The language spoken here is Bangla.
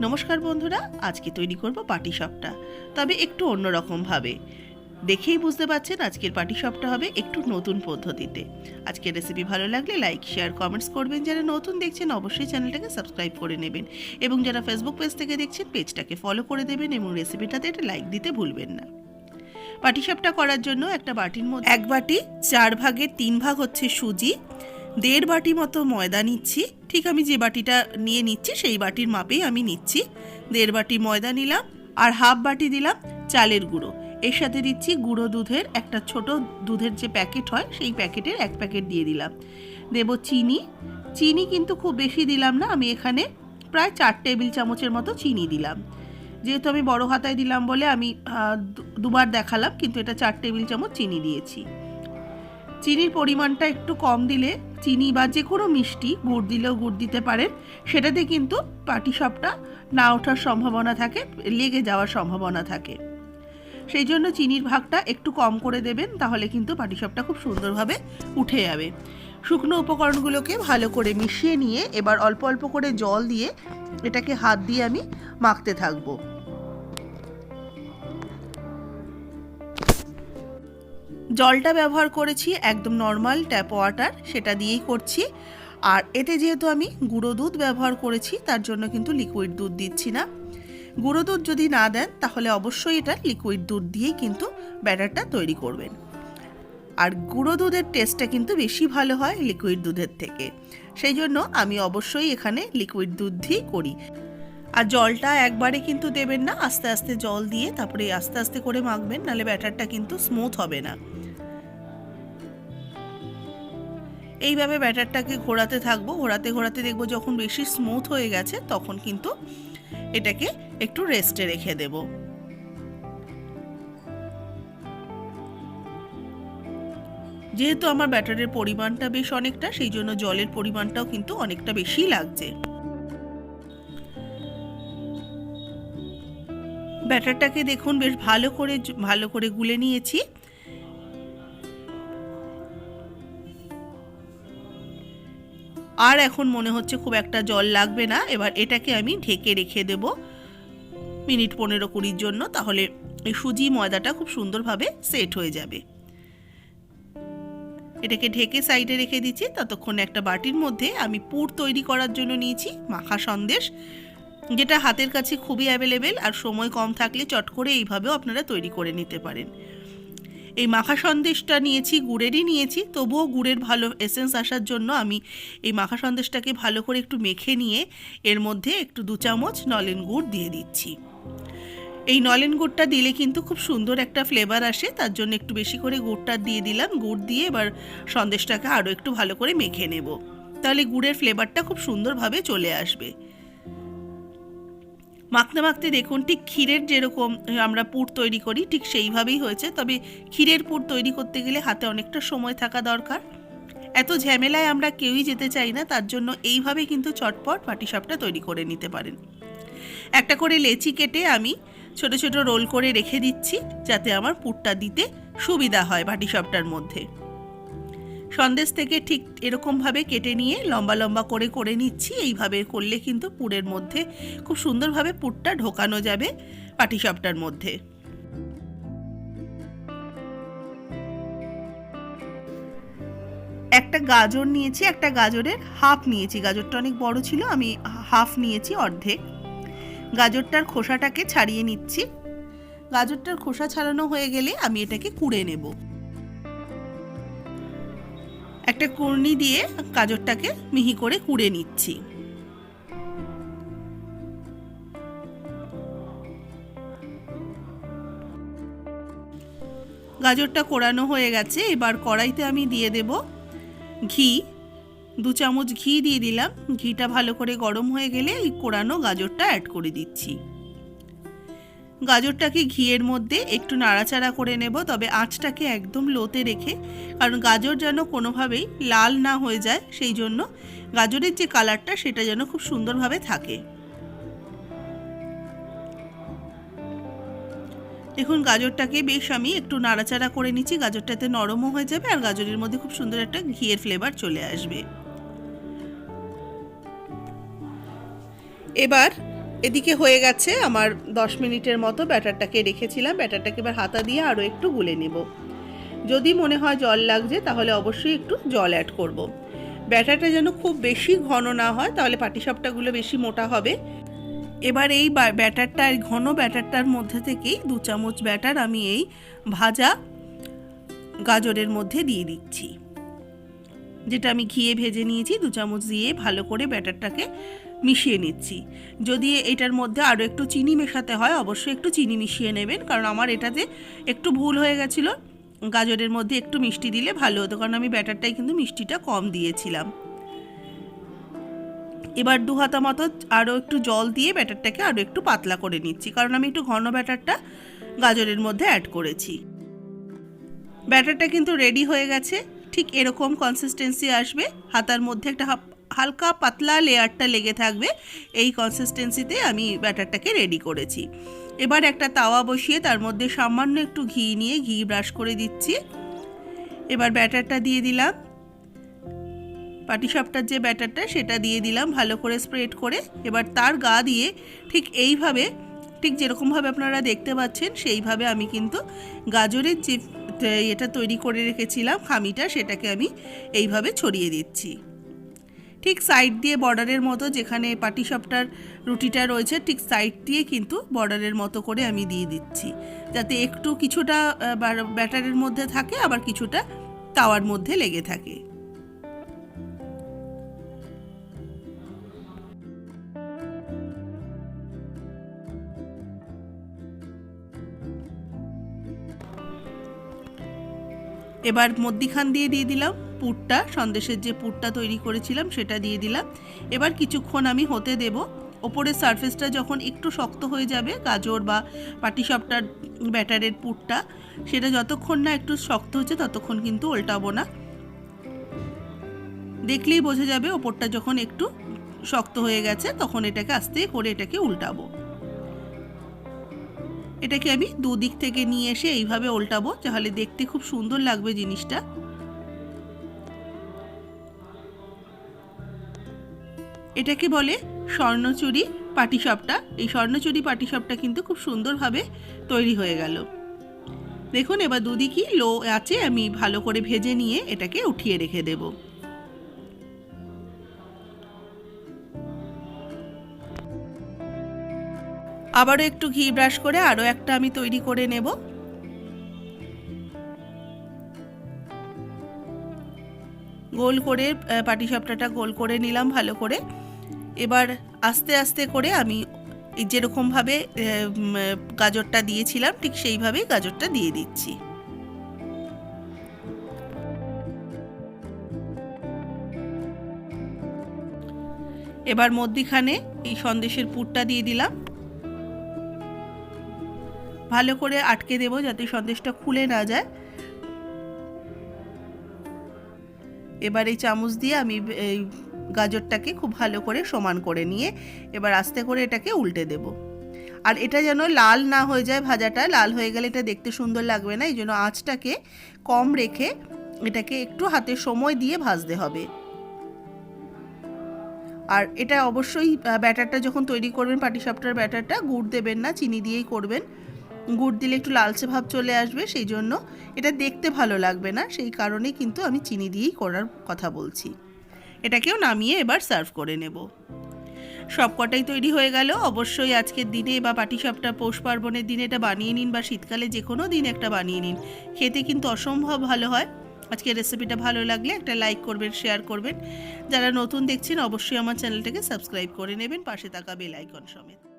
নমস্কার বন্ধুরা, আজকে তৈরি করব পাটি সাপটা তবে একটু অন্যরকমভাবে। দেখেই বুঝতে পারছেন আজকের পাটি সাপটা হবে একটু নতুন পদ্ধতিতে। আজকের রেসিপি ভালো লাগলে লাইক শেয়ার কমেন্টস করবেন। যারা নতুন দেখছেন, অবশ্যই চ্যানেলটাকে সাবস্ক্রাইব করে নেবেন। এবং যারা ফেসবুক পেজ থেকে দেখছেন পেজটাকে ফলো করে দেবেন এবং রেসিপিটাতে একটা লাইক দিতে ভুলবেন না। পাটিসাপটা করার জন্য একটা বাটির মধ্যে এক বাটি, চার ভাগের তিন ভাগ হচ্ছে সুজি দেড় বাটি মতো ময়দা নিচ্ছি। ঠিক আমি যে বাটিটা নিয়ে নিচ্ছি, সেই বাটির মাপেই আমি নিচ্ছি। দেড় বাটি ময়দা নিলাম আর হাফ বাটি দিলাম চালের গুঁড়ো। এর সাথে দিচ্ছি গুঁড়ো দুধের, একটা ছোট দুধের যে প্যাকেট হয়, সেই প্যাকেটের এক প্যাকেট দিয়ে দিলাম। দেব চিনি। চিনি কিন্তু খুব বেশি দিলাম না, আমি এখানে প্রায় চার টেবিল চামচের মতো চিনি দিলাম। যেহেতু আমি বড় হাতায় দিলাম বলে আমি দুবার দেখালাম, কিন্তু এটা চার টেবিল চামচ চিনি দিয়েছি। চিনির পরিমাণটা একটু কম দিলে চিনি বা যে কোনো মিষ্টি গুড় দিলেও গুড় দিতে পারেন। সেটাতে কিন্তু পাটি পাটিসাপটা না ওঠার সম্ভাবনা থাকে, লেগে যাওয়ার সম্ভাবনা থাকে। সেই জন্য চিনির ভাগটা একটু কম করে দেবেন, তাহলে কিন্তু পাটি পাটিসাপটা খুব সুন্দরভাবে উঠে যাবে। শুকনো উপকরণগুলোকে ভালো করে মিশিয়ে নিয়ে এবার অল্প অল্প করে জল দিয়ে এটাকে হাত দিয়ে আমি মাখতে থাকব। জলটা ব্যবহার করেছি একদম নর্মাল ট্যাপ ওয়াটার সেটা দিয়েই করছি। আর এতে যেহেতু আমি গুঁড়ো দুধ ব্যবহার করেছি, তার জন্য কিন্তু লিকুইড দুধ দিচ্ছি না। গুঁড়ো দুধ যদি না দেন, তাহলে অবশ্যই এটা লিকুইড দুধ দিয়েই কিন্তু ব্যাটারটা তৈরি করবেন। আর গুঁড়ো দুধের টেস্টটা কিন্তু বেশি ভালো হয় লিকুইড দুধের থেকে। সেই জন্য আমি অবশ্যই এখানে লিকুইড দুধ দিয়েই করি। আর জলটা একবারে কিন্তু দেবেন না, আস্তে আস্তে জল দিয়ে তারপরে আস্তে আস্তে করে মাখবেন, নাহলে ব্যাটারটা কিন্তু স্মুথ হবে না। এইভাবে ব্যাটারটাকে ঘোরাতে থাকব, ঘোরাতে ঘোরাতে দেখব যখন বেশি স্মুথ হয়ে গেছে, তখন কিন্তু এটাকে একটু রেস্টে রেখে দেব। যেহেতু আমার ব্যাটারের পরিমাণটা বেশ অনেকটা, সেই জন্য জলের পরিমাণটাও কিন্তু অনেকটা বেশি লাগছে। ব্যাটারটাকে দেখুন, বেশ ভালো করে ভালো করে গুলে নিয়েছি। আর এখন মনে হচ্ছে খুব একটা জল লাগবে না। এবার এটাকে আমি ঢেকে রেখে দেব মিনিট পনেরো কুড়ির জন্য, তাহলে এই সুজি ময়দাটা খুব সুন্দরভাবে সেট হয়ে যাবে। এটাকে ঢেকে সাইডে রেখে দিচ্ছি, ততক্ষণ একটা বাটির মধ্যে আমি পুর তৈরি করার জন্য নিয়েছি, মাখা সন্দেশ, যেটা হাতের কাছে খুবই অ্যাভেলেবেল আর সময় কম থাকলে চট করে এইভাবেও আপনারা তৈরি করে নিতে পারেন। এই মাখা সন্দেশটা নিয়েছি, গুড়েরই নিয়েছি, তবুও গুড়ের ভালো এসেন্স আসার জন্য আমি এই মাখা সন্দেশটাকে ভালো করে একটু মেখে নিয়ে এর মধ্যে একটু দু চামচ নলেন গুড় দিয়ে দিচ্ছি। এই নলেন গুড়টা দিলে কিন্তু খুব সুন্দর একটা ফ্লেভার আসে, তার জন্য একটু বেশি করে গুড়টা দিয়ে দিলাম, গুড় দিয়ে এবার সন্দেশটাকে আরও একটু ভালো করে মেখে নেব। তাহলে গুড়ের ফ্লেভারটা খুব সুন্দরভাবে চলে আসবে। মাখতে মাখতে দেখুন, ঠিক ক্ষীরের যেরকম আমরা পুর তৈরি করি, ঠিক সেইভাবেই হয়েছে। তবে ক্ষীরের পুর তৈরি করতে গেলে হাতে অনেকটা সময় থাকা দরকার। এত ঝামেলায় আমরা কেউই যেতে চাই না, তার জন্য এইভাবে কিন্তু চটপট পাটিসাপটা তৈরি করে নিতে পারেন। একটা করে লেচি কেটে আমি ছোট ছোট রোল করে রেখে দিচ্ছি, যাতে আমার পুরটা দিতে সুবিধা হয় পাটিসাপটার মধ্যে। সন্দেশ থেকে ঠিক এরকমভাবে কেটে নিয়ে লম্বা লম্বা করে করে নিচ্ছি। এইভাবে করলে কিন্তু পুরের মধ্যে খুব সুন্দরভাবে পুরটা ঢোকানো যাবে পাটিসাপটার মধ্যে। একটা গাজর নিয়েছি, একটা গাজরের হাফ নিয়েছি। গাজরটা অনেক বড় ছিল, আমি হাফ নিয়েছি অর্ধেক। গাজরটার খোসাটাকে ছাড়িয়ে নিচ্ছি। গাজরটার খোসা ছাড়ানো হয়ে গেলে আমি এটাকে কুড়ে নেব। একটা কুর্নি দিয়ে গাজরটাকে মিহি করে কুড়ে নিচ্ছি। গাজরটা কোড়ানো হয়ে গেছে, এবার কড়াইতে আমি দিয়ে দেব ঘি। দু চামচ ঘি দিয়ে দিলাম, ঘিটা ভালো করে গরম হয়ে গেলে এই কোড়ানো গাজরটা অ্যাড করে দিচ্ছি। গাজরটাকে ঘিয়ের মধ্যে একটু নাড়াচাড়া করে নেব, তবে আঁচটাকে একদম লোতে রেখে, কারণ গাজর যেন কোনোভাবেই লাল না হয়ে যায়, সেই জন্য গাজরের যে কালারটা সেটা যেন খুব সুন্দরভাবে থাকে। দেখুন, গাজরটাকে বেশ আমি একটু নাড়াচাড়া করে নিচ্ছি, গাজরটাতে নরমও হয়ে যাবে আর গাজরের মধ্যে খুব সুন্দর একটা ঘিয়ের ফ্লেভার চলে আসবে। এবার এদিকে হয়ে গেছে আমার দশ মিনিটের মতো ব্যাটারটাকে রেখেছিলাম। ব্যাটারটাকে এবার হাতা দিয়ে আরও একটু গুলে নেব। যদি মনে হয় জল লাগছে, তাহলে অবশ্যই একটু জল অ্যাড করব। ব্যাটারটা যেন খুব বেশি ঘন না হয়, তাহলে পাটিসাপটাগুলো বেশি মোটা হবে। এবার এই ব্যাটারটা ঘন ব্যাটারটার মধ্যে থেকেই দু চামচ ব্যাটার আমি এই ভাজা গাজরের মধ্যে দিয়ে দিচ্ছি। যেটা আমি ঘিয়ে ভেজে নিয়েছি, দু চামচ দিয়ে ভালো করে ব্যাটারটাকে মিশিয়ে নিচ্ছি। যদি এটার মধ্যে আরও একটু চিনি মেশাতে হয়, অবশ্যই একটু চিনি মিশিয়ে নেবেন, কারণ আমার এটাতে একটু ভুল হয়ে গেছিল, গাজরের মধ্যে একটু মিষ্টি দিলে ভালো হতো, কারণ আমি ব্যাটারটাই কিন্তু মিষ্টিটা কম দিয়েছিলাম। এবার দু হাতা মতো আরও একটু জল দিয়ে ব্যাটারটাকে আরও একটু পাতলা করে নিচ্ছি, কারণ আমি একটু ঘন ব্যাটারটা গাজরের মধ্যে অ্যাড করেছি। ব্যাটারটা কিন্তু রেডি হয়ে গেছে, ঠিক এরকম কনসিস্টেন্সি আসবে, হাতার মধ্যে একটা হাপ- হালকা পাতলা লেয়ারটা লেগে থাকবে। এই কনসিস্টেন্সিতে আমি ব্যাটারটাকে রেডি করেছি। এবার একটা তাওয়া বসিয়ে তার মধ্যে সামান্য একটু ঘি নিয়ে ঘি ব্রাশ করে দিচ্ছি। এবার ব্যাটারটা দিয়ে দিলাম। পাটিসাপটার যে ব্যাটারটা, সেটা দিয়ে দিলাম ভালো করে স্প্রেড করে। এবার তার গা দিয়ে ঠিক এইভাবে, ঠিক যেরকমভাবে আপনারা দেখতে পাচ্ছেন, সেইভাবে আমি কিন্তু গাজরের যে এটা তৈরি করে রেখেছিলাম, খামিটা সেটাকে আমি এইভাবে ছড়িয়ে দিচ্ছি। ঠিক সাইড দিয়ে বর্ডারের মতো যেখানে পাটিসাপটার রুটিটা রয়েছে, ঠিক সাইড দিয়ে কিন্তু বর্ডারের মতো করে আমি দিয়ে দিচ্ছি। যাতে একটু কিছুটা ব্যাটারের মধ্যে থাকে, আবার কিছুটা তাওয়ার মধ্যে লেগে থাকে। এবার মধ্যিখান দিয়ে দিয়ে দিলাম। পুরটা, সন্দেশের যে পুরটা তৈরি করেছিলাম সেটা দিয়ে দিলাম। এবার কিছুক্ষণ আমি হতে দেব। ওপরের সারফেসটা যখন একটু শক্ত হয়ে যাবে, গাজর বা পাটিসাপটার ব্যাটারের পুরটা, সেটা যতক্ষণ না একটু শক্ত হচ্ছে ততক্ষণ কিন্তু উল্টাবো না। দেখলেই বোঝা যাবে ওপরটা যখন একটু শক্ত হয়ে গেছে, তখন এটাকে আস্তে করে এটাকে উল্টাবো। এটাকে আমি দুদিক থেকে নিয়ে এসে এইভাবে উল্টাবো তাহলে দেখতে খুব সুন্দর লাগবে জিনিসটা। এটাকে বলে? স্বর্ণচুরি পাটিসাপটা? এই স্বর্ণচুরি পাটিসাপটা কিন্তু খুব সুন্দরভাবে তৈরি হয়ে গেল। দেখুন, এবার দুদিকই লো আছে, আমি ভালো করে ভেজে নিয়ে এটাকে উঠিয়ে রেখে দেবো। আবারও একটু ঘি ব্রাশ করে আরও একটা আমি তৈরি করে নেব। গোল করে পাটিসাপটাটা গোল করে নিলাম ভালো করে। এবার আস্তে আস্তে করে আমি যেরকমভাবে গাজরটা দিয়েছিলাম, ঠিক সেইভাবেই গাজরটা দিয়ে দিচ্ছি। এবার মধ্যিখানে এই সন্দেশের পুরটা দিয়ে দিলাম। ভালো করে আটকে দেবো যাতে সন্দেশটা খুলে না যায়। এবার এই চামচ দিয়ে আমি এই গাজরটাকে খুব ভালো করে সমান করে নিয়ে এবার আস্তে করে এটাকে উল্টে দেব। আর এটা যেন লাল না হয়ে যায় ভাজাটা, লাল হয়ে গেলে এটা দেখতে সুন্দর লাগবে না, এই জন্য আঁচটাকে কম রেখে এটাকে একটু হাতে সময় দিয়ে ভাজতে হবে। আর এটা অবশ্যই ব্যাটারটা যখন তৈরি করবেন পাটিসাপটার ব্যাটারটা, গুড় দেবেন না, চিনি দিয়েই করবেন। গুড় দিলে একটু লালচে ভাব চলে আসবে, সেই জন্য এটা দেখতে ভালো লাগবে না, সেই কারণে কিন্তু আমি চিনি দিয়েই করার কথা বলছি। এটাকেও নামিয়ে এবার সার্ভ করে নেব। সবকটাই তৈরি হয়ে গেল। অবশ্যই আজকের দিনে বা পাটিসাপটা পৌষ পার্বণের দিনে এটা বানিয়ে নিন বা শীতকালে যে কোনো দিন একটা বানিয়ে নিন। খেতে কিন্তু অসম্ভব ভালো হয়। আজকের রেসিপিটা ভালো লাগলে একটা লাইক করবেন শেয়ার করবেন। যারা নতুন দেখছেন, অবশ্যই আমার চ্যানেলটাকে সাবস্ক্রাইব করে নেবেন। পাশে থাকা বেল আইকন সমেত।